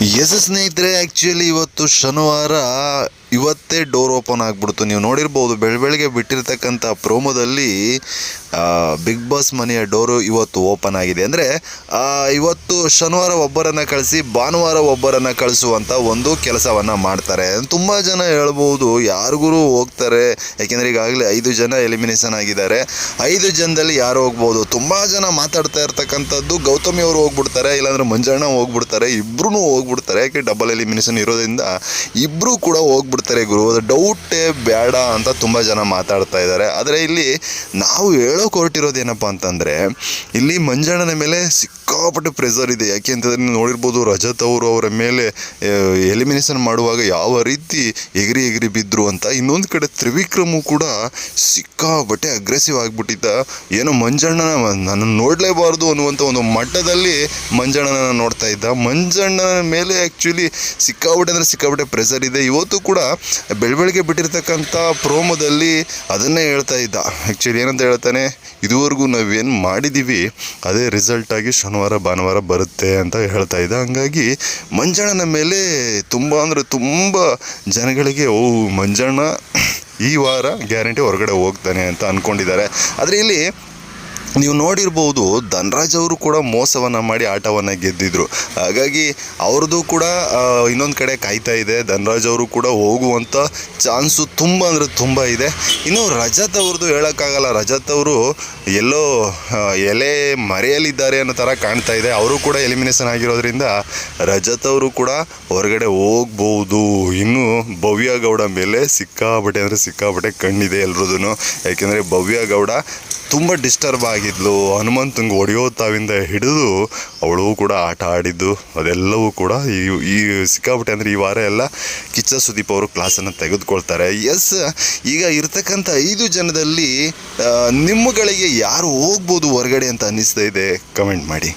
S ಸ್ನೇಹಿತರೆ actually ಇವತ್ತು ಶನಿವಾರ ಇವತ್ತೇ ಡೋರ್ ಓಪನ್ ಆಗಿಬಿಡ್ತು. ನೀವು ನೋಡಿರ್ಬೋದು, ಬೆಳ, ಬೆಳಗ್ಗೆ ಬಿಟ್ಟಿರ್ತಕ್ಕಂಥ ಪ್ರೋಮೋದಲ್ಲಿ ಬಿಗ್ ಬಾಸ್ ಮನೆಯ ಡೋರು ಇವತ್ತು ಓಪನ್ ಆಗಿದೆ. ಅಂದರೆ ಇವತ್ತು ಶನಿವಾರ ಒಬ್ಬರನ್ನು ಕಳಿಸಿ, ಭಾನುವಾರ ಒಬ್ಬರನ್ನು ಕಳಿಸುವಂಥ ಒಂದು ಕೆಲಸವನ್ನು ಮಾಡ್ತಾರೆ. ತುಂಬ ಜನ ಹೇಳ್ಬೋದು ಯಾರಿಗೂ ಹೋಗ್ತಾರೆ. ಯಾಕೆಂದರೆ ಈಗಾಗಲೇ ಐದು ಜನ ಎಲಿಮಿನೇಷನ್ ಆಗಿದ್ದಾರೆ. ಐದು ಜನದಲ್ಲಿ ಯಾರು ಹೋಗ್ಬೋದು? ತುಂಬ ಜನ ಮಾತಾಡ್ತಾ ಇರ್ತಕ್ಕಂಥದ್ದು ಗೌತಮಿ ಅವರು ಹೋಗ್ಬಿಡ್ತಾರೆ, ಇಲ್ಲಾಂದರೆ ಮಂಜಣ್ಣ ಹೋಗ್ಬಿಡ್ತಾರೆ ಇಬ್ಬರೂ ಹೋಗ್ಬಿಡ್ತಾರೆ. ಯಾಕೆ ಡಬಲ್ ಎಲಿಮಿನೇಷನ್ ಇರೋದ್ರಿಂದ ಇಬ್ಬರೂ ಕೂಡ ಹೋಗ್ಬಿಡ್ತಾರೆ ಗುರು. ಡೌಟೇ ಬೇಡ ಅಂತ ತುಂಬ ಜನ ಮಾತಾಡ್ತಾ ಇದ್ದಾರೆ. ಆದರೆ ಇಲ್ಲಿ ನಾವು ಹೇಳೋಕೆ ಹೊರಟಿರೋದೇನಪ್ಪ ಅಂತಂದರೆ, ಇಲ್ಲಿ ಮಂಜಣ್ಣನ ಮೇಲೆ ಸಿಕ್ಕಾಪಟ್ಟೆ ಪ್ರೆಸರ್ ಇದೆ. ಯಾಕೆ ಅಂತಂದರೆ ನೋಡಿರ್ಬೋದು, ರಜತ್ ಅವರು ಅವರ ಮೇಲೆ ಎಲಿಮಿನೇಷನ್ ಮಾಡುವಾಗ ಯಾವ ರೀತಿ ಎಗರಿ ಎಗರಿ ಬಿದ್ದರು ಅಂತ ಇನ್ನೊಂದು ಕಡೆ ತ್ರಿವಿಕ್ರಮು ಕೂಡ ಸಿಕ್ಕಾಪಟ್ಟೆ ಅಗ್ರೆಸಿವ್ ಆಗಿಬಿಟ್ಟಿದ್ದ. ಏನೋ ಮಂಜಣ್ಣನ ನನ್ನನ್ನು ನೋಡಲೇಬಾರ್ದು ಅನ್ನುವಂಥ ಒಂದು ಮಟ್ಟದಲ್ಲಿ ಮಂಜಣ್ಣನ ನೋಡ್ತಾ ಇದ್ದ. ಮಂಜಣ್ಣನ ಮೇಲೆ ಆ್ಯಕ್ಚುಲಿ ಸಿಕ್ಕಾಪಟ್ಟೆ ಅಂದರೆ ಸಿಕ್ಕಾಪಟ್ಟೆ ಪ್ರೆಸರ್ ಇದೆ. ಇವತ್ತು ಕೂಡ ಬೆಳವಳಿಗೆ ಬಿಟ್ಟಿರ್ತಕ್ಕಂಥ ಪ್ರೋಮೋದಲ್ಲಿ ಅದನ್ನೇ ಹೇಳ್ತಾ ಇದ್ದ. ಆ್ಯಕ್ಚುಲಿ ಏನಂತ ಹೇಳ್ತಾನೆ? ಇದುವರೆಗೂ ನಾವೇನು ಮಾಡಿದ್ದೀವಿ ಅದೇ ರಿಸಲ್ಟಾಗಿ ಶನಿವಾರ, ಭಾನುವಾರ ಬರುತ್ತೆ ಅಂತ ಹೇಳ್ತಾ ಇದ್ದೆ ಹಂಗಾಗಿ ಮಂಜಣ್ಣನ ಮೇಲೆ ತುಂಬ ಅಂದರೆ ತುಂಬ ಜನಗಳಿಗೆ, ಓ ಮಂಜಣ್ಣ, ಈ ವಾರ ಗ್ಯಾರಂಟಿ ಹೊರಗಡೆ ಹೋಗ್ತಾನೆ ಅಂತ ಅಂದ್ಕೊಂಡಿದ್ದಾರೆ ಆದರೆ ಇಲ್ಲಿ ನೀವು ನೋಡಿರ್ಬೋದು ಧನ್ರಾಜ್ ಅವರು ಕೂಡ ಮೋಸವನ್ನು ಮಾಡಿ ಆಟವನ್ನು ಗೆದ್ದಿದ್ರು. ಹಾಗಾಗಿ ಅವ್ರದ್ದು ಕೂಡ ಇನ್ನೊಂದು ಕಡೆ ಕಾಯ್ತಾ ಇದೆ. ಧನ್ರಾಜ್ ಅವರು ಕೂಡ ಹೋಗುವಂಥ ಚಾನ್ಸು ತುಂಬ ಅಂದರೆ ತುಂಬ ಇದೆ. ಇನ್ನು ರಜತ್ ಅವ್ರದ್ದು ಹೇಳೋಕ್ಕಾಗಲ್ಲ. ರಜತ್ ಅವರು ಎಲ್ಲೋ ಎಲೆ ಮರೆಯಲಿದ್ದಾರೆ ಅನ್ನೋ ಥರ ಕಾಣ್ತಾ ಇದೆ. ಅವರು ಕೂಡ ಎಲಿಮಿನೇಷನ್ ಆಗಿರೋದ್ರಿಂದ ರಜತ್ ಅವರು ಕೂಡ ಹೊರಗಡೆ ಹೋಗ್ಬೋದು. ಇನ್ನು ಭವ್ಯ ಗೌಡ ಮೇಲೆ ಸಿಕ್ಕಾಬಟ್ಟೆ ಅಂದರೆ ಸಿಕ್ಕಾಬಟ್ಟೆ ಕಣ್ಣಿದೆ ಎಲ್ರದೂ ಯಾಕೆಂದರೆ ಭವ್ಯ ಗೌಡ ತುಂಬ ಡಿಸ್ಟರ್ಬ್ ಆಗಿದ್ಲು. ಹನುಮಂತಂಗೆ ಹೊಡೆಯೋ ತಾವಿಂದ ಹಿಡಿದು ಅವಳು ಕೂಡ ಆಟ ಆಡಿದ್ದು. ಅದೆಲ್ಲವೂ ಕೂಡ ಈ ಈ ಸಿಕ್ಕಾಪಟ್ಟೆ ಅಂದರೆ ಈ ವಾರ ಎಲ್ಲ ಕಿಚ್ಚ ಸುದೀಪ್ ಅವರು ಕ್ಲಾಸನ್ನು ತೆಗೆದುಕೊಳ್ತಾರೆ. ಎಸ್ ಈಗ ಇರ್ತಕ್ಕಂಥ ಐದು ಜನದಲ್ಲಿ ನಿಮ್ಮಗಳಿಗೆ ಯಾರು ಹೋಗ್ಬೋದು ಹೊರಗಡೆ ಅಂತ ಅನ್ನಿಸ್ತಾ ಇದೆ? ಕಮೆಂಟ್ ಮಾಡಿ.